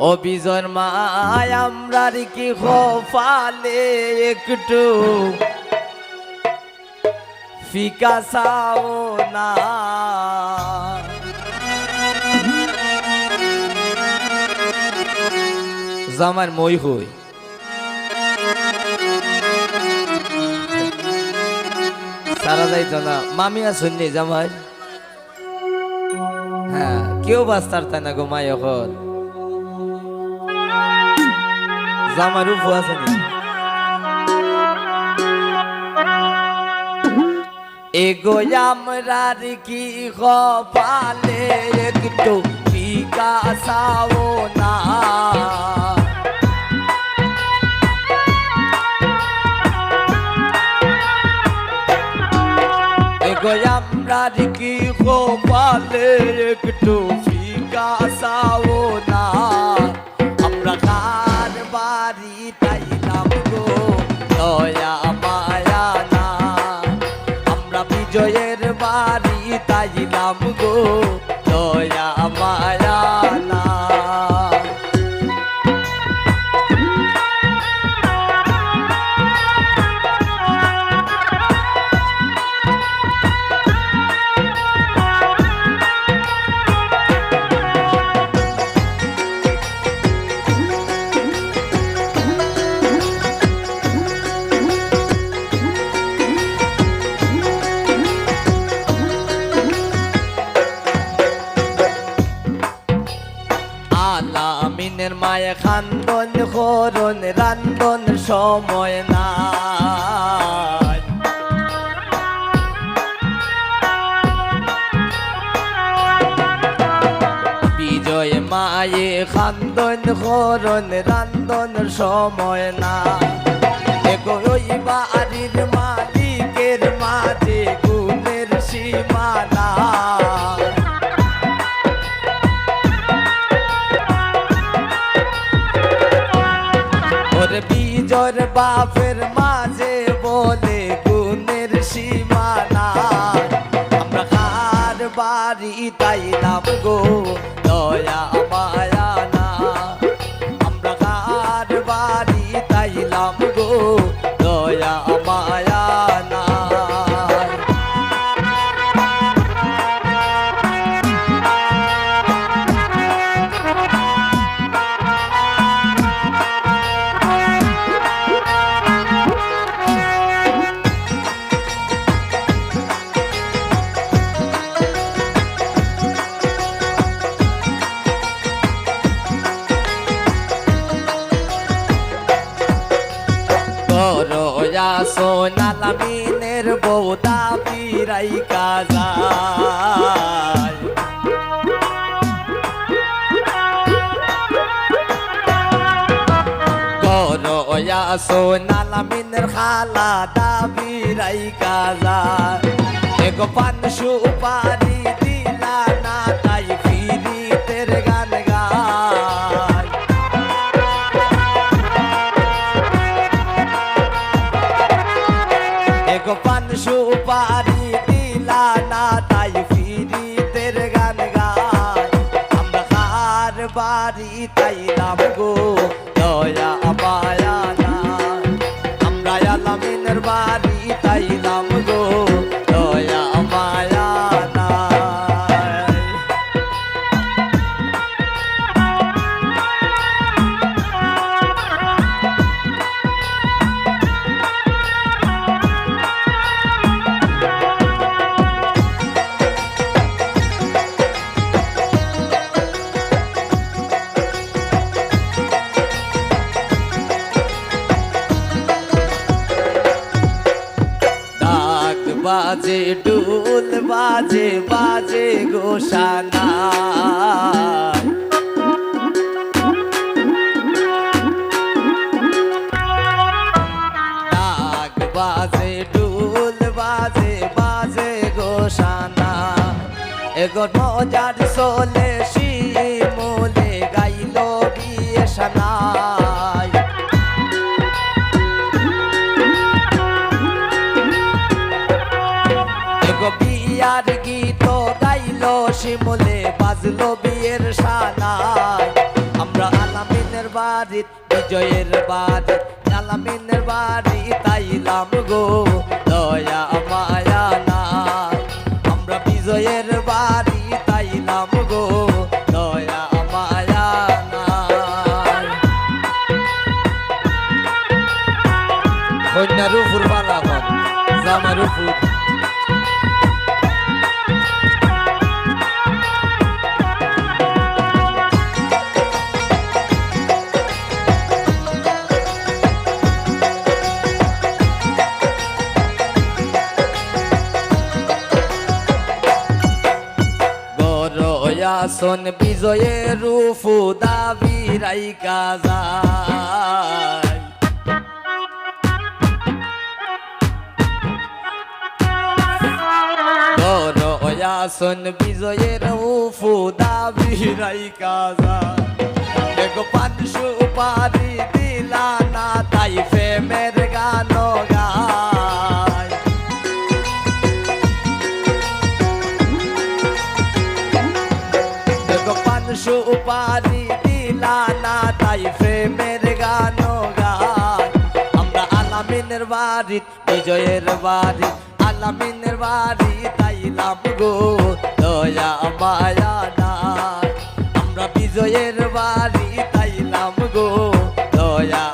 ও বিজয় মায়, আমরা কি খোফালে একটু ফিকা সাও না জামার মই হই। সারা যাইতো না মামি আসুননি জামাই? হ্যাঁ কেউ বাস্তার তাই না গো মাই এখন? জামার উপু আছে এগো আমরার কি কপালে? একটু বিকাশাও না। এগো আমরার কি কপালে? একটু বিকাশাও না। দয়া মায়া না আমরা বিজয়ের বাড়ি তাইলাম আলামিনের মায়ে খান্দন খরণ রান্দন সময় নাই। বিজয় মায়ে খান্দন রান্দন সময় না বাড়ির বিজর বাপের মাঝে বলে গুণের সীমানা। আমরা কার বাড়ি তাইলাম গো, দয়া মায়া না। আমরা কার বাড়ি তাইলাম গো, দয়া পিরাই কাজায়। করয়া সোনালামিনের খালা দাবি রাই কাজায়। এগো পান সুপারি বাড়ি তাইলাম গো দয়া মায়া বাজে ডুল বাজে বাজে গোসানা। গোসানা। এগো নজার সোলে বিয়ার গীত গাইল, শিমুলে বাজলো বিয়ের সানায় আমরা আলামিনের বাড়ি, বিজয়ের বাড়ি, আলামিনের বাড়ি তাইলাম গো। গরয়াসন বিজয়ের রূপু দাবি রাইকা যায়। গরয়াসন বিজয়ের রূপু দাবি রাইকা যায়। দেখো পাঁচশো পারি বাড়ি, বিজয়ের বাড়ি, আলামিনের বাড়ি তাইলাম গো দয়া মায়া আমরা বিজয়ের বাড়ি তাইলাম গো দয়া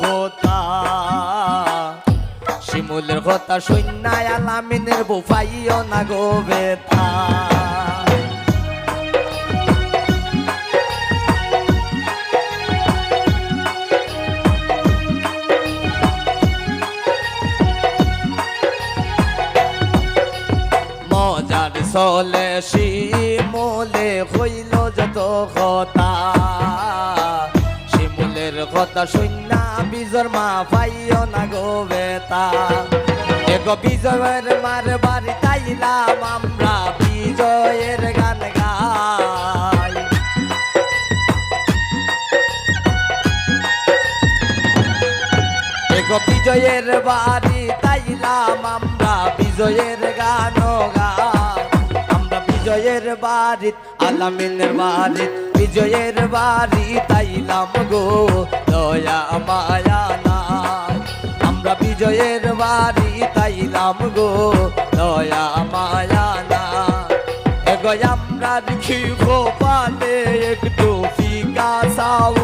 হতা। শিমুলের কথা সৈন্যায় আলামিনের বুফাইও না গো বেথা। মজার চলে শিমুলে হইল যত কথা শিমুলের কথা শূন্য বিজর মা পাইও না গো বেতা এগো বিজয়ের মার বাড়ি তাইলাম আমরা বিজয়ের গান গাই। এগো বিজয়ের বাড়ি তাইলাম আমরা বিজয়ের গান বিজয়ের বাড়ি, আলামিনের বাড়ি, বিজয়ের বাড়ি তাইলাম গো, দয়া, মায়া নাই। আমরা বিজয়ের বাড়ি তাইলাম গো, দয়া, মায়া নাই। এগো আমরা দেখি গোপালে একটু ফিকা চাও